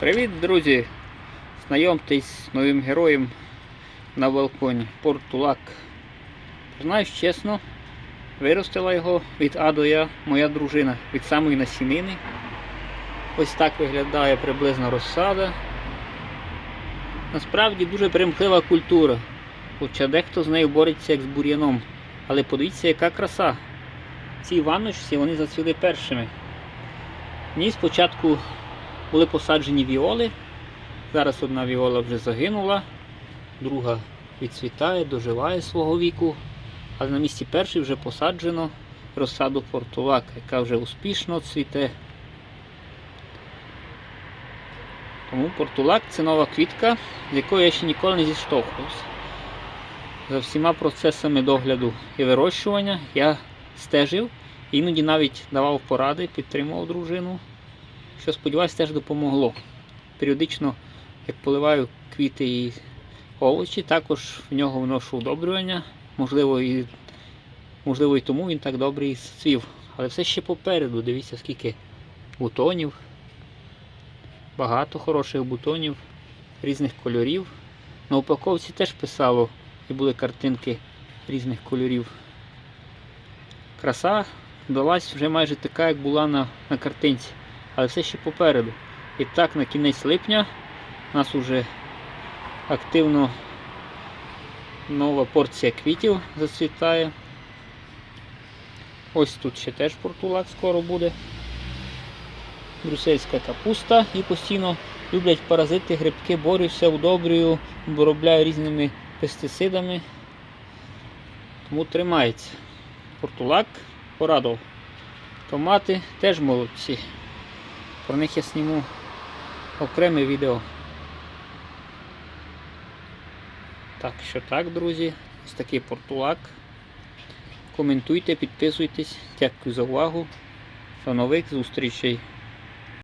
Привіт, друзі! Знайомтесь з новим героєм на балконі Портулак. Знаю чесно, виростила його від А до Я моя дружина від самої насінини. Ось так виглядає приблизно розсада. Насправді дуже примхлива культура, хоча дехто з нею бореться як з бур'яном. Але подивіться, яка краса. Ці ванночці вони зацвіли першими. Ній спочатку були посаджені віоли. Зараз одна віола вже загинула, друга відцвітає, доживає свого віку. Але на місці першої вже посаджено розсаду портулака, яка вже успішно цвіте. Тому портулак це нова квітка, з якою я ще ніколи не зіштовхувався. За всіма процесами догляду і вирощування я стежив, іноді навіть давав поради, підтримував дружину що сподіваюся теж допомогло. Періодично, як поливаю квіти і овочі, також в нього вношу удобрювання. Можливо, і, можливо, і тому він так добре і цвів. Але все ще попереду. Дивіться, скільки бутонів. Багато хороших бутонів різних кольорів. На упаковці теж писало і були картинки різних кольорів. Краса вдалась вже майже така, як була на, на картинці але все ще попереду. І так, на кінець липня у нас вже активно нова порція квітів зацвітає. Ось тут ще теж портулак скоро буде. Брюссельська капуста і постійно люблять паразити, грибки, борюся, удобрюю, обробляю різними пестицидами. Тому тримається. Портулак порадував. Томати теж молодці. Про них я зніму окреме відео. Так що так, друзі, ось такий портулак. Коментуйте, підписуйтесь. Дякую за увагу. До нових зустрічей.